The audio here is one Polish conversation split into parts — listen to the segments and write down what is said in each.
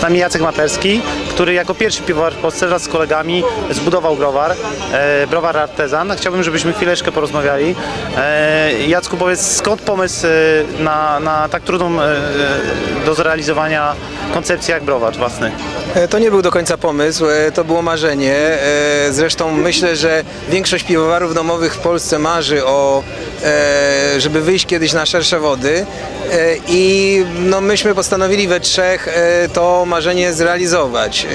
Z nami Jacek Materski, który jako pierwszy piwowar w Polsce wraz z kolegami zbudował browar, e, browar Artezan. Chciałbym, żebyśmy chwileczkę porozmawiali. E, Jacku, powiedz, skąd pomysł e, na, na tak trudną e, e, do zrealizowania koncepcję jak browar własny? E, To nie był do końca pomysł, to było marzenie. Zresztą myślę, że większość piwowarów domowych w Polsce marzy o, żeby wyjść kiedyś na szersze wody. I no, myśmy postanowili we trzech to marzenie zrealizować.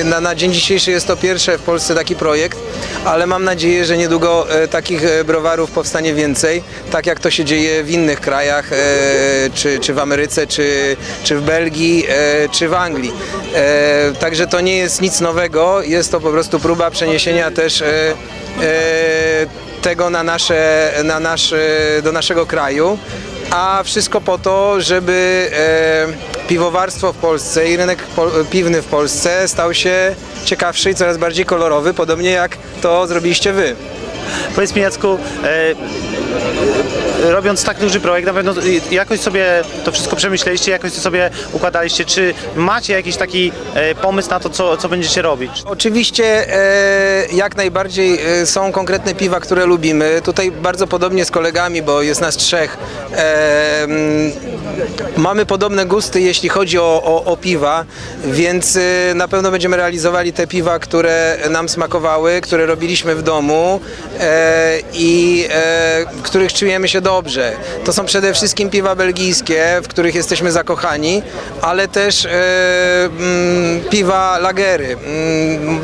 E, Na, na dzień dzisiejszy jest to pierwszy w Polsce taki projekt, ale mam nadzieję, że niedługo e, takich e, browarów powstanie więcej, tak jak to się dzieje w innych krajach, e, czy, czy w Ameryce, czy, czy w Belgii, czy w Anglii. Także to nie jest nic nowego, jest to po prostu próba przeniesienia też tego na nasze, na nasz, do naszego kraju, a wszystko po to, żeby piwowarstwo w Polsce i rynek piwny w Polsce stał się ciekawszy i coraz bardziej kolorowy, podobnie jak to zrobiliście wy. Powiedz mi Jacku, e, robiąc tak duży projekt, na pewno jakoś sobie to wszystko przemyśleliście, jakoś to sobie układaliście. Czy macie jakiś taki e, pomysł na to, co, co będziecie robić? Oczywiście e, jak najbardziej e, są konkretne piwa, które lubimy. Tutaj bardzo podobnie z kolegami, bo jest nas trzech. Mamy podobne gusty, jeśli chodzi o, o, o piwa, więc na pewno będziemy realizowali te piwa, które nam smakowały, które robiliśmy w domu i których czujemy się dobrze. To są przede wszystkim piwa belgijskie, w których jesteśmy zakochani, ale też e, mm, piwa lagery. Mm,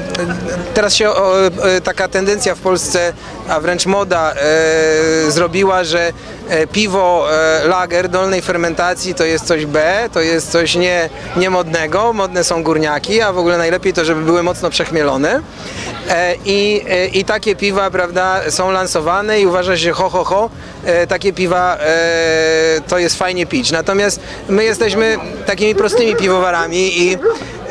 Teraz się o, e, taka tendencja w Polsce, a wręcz moda e, zrobiła, że e, piwo e, lager dolnej fermentacji to jest coś B, to jest coś nie, niemodnego, modne są górniaki, a w ogóle najlepiej to, żeby były mocno przechmielone. E, I, e, I takie piwa, prawda, są lansowane i uważa się, ho, ho, ho, e, takie piwa to jest fajnie pić. Natomiast my jesteśmy takimi prostymi piwowarami i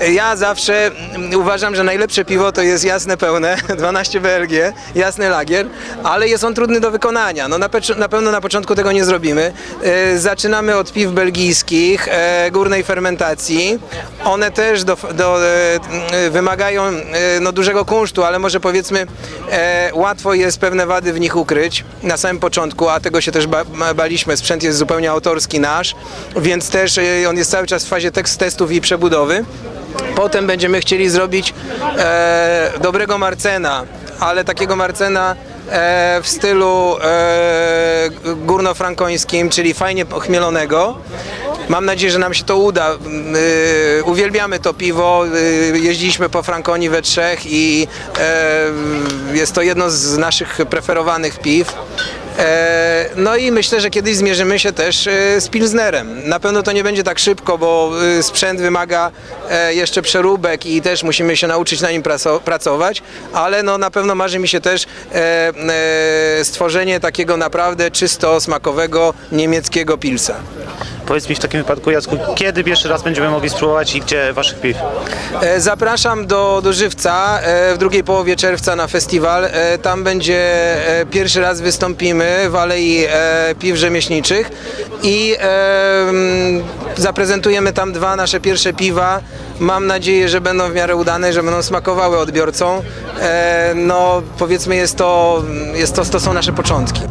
ja zawsze mm, uważam, że najlepsze piwo to jest jasne pełne, 12 BLG, jasny lagier, ale jest on trudny do wykonania. No na, na pewno na początku tego nie zrobimy. E, Zaczynamy od piw belgijskich, e, górnej fermentacji. One też do, do, e, wymagają no, dużego kunsztu, ale może powiedzmy łatwo jest pewne wady w nich ukryć na samym początku, a tego się też ba- baliśmy. Sprzęt jest zupełnie autorski nasz, więc też on jest cały czas w fazie tekst testów i przebudowy. Potem będziemy chcieli zrobić e, dobrego Marcena, ale takiego Marcena e, w stylu e, górnofrankońskim, czyli fajnie ochmielonego. Mam nadzieję, że nam się to uda. Y, uwielbiamy to piwo. y, jeździliśmy po Frankonii we trzech i e, jest to jedno z naszych preferowanych piw. E, No i myślę, że kiedyś zmierzymy się też e, z Pilsnerem. Na pewno to nie będzie tak szybko, bo e, sprzęt wymaga jeszcze przeróbek i też musimy się nauczyć na nim praco- pracować, ale no na pewno marzy mi się też stworzenie takiego naprawdę czysto smakowego niemieckiego pilsa. Powiedz mi w takim wypadku, Jacku, kiedy pierwszy raz będziemy mogli spróbować i gdzie waszych piw? E, Zapraszam do, do Żywca e, w drugiej połowie czerwca na festiwal. E, Tam będzie pierwszy raz wystąpimy w Alei Piw Rzemieślniczych i zaprezentujemy tam dwa nasze pierwsze piwa. Mam nadzieję, że będą w miarę udane, że będą smakowały odbiorcom. No powiedzmy jest to, jest to, to są nasze początki.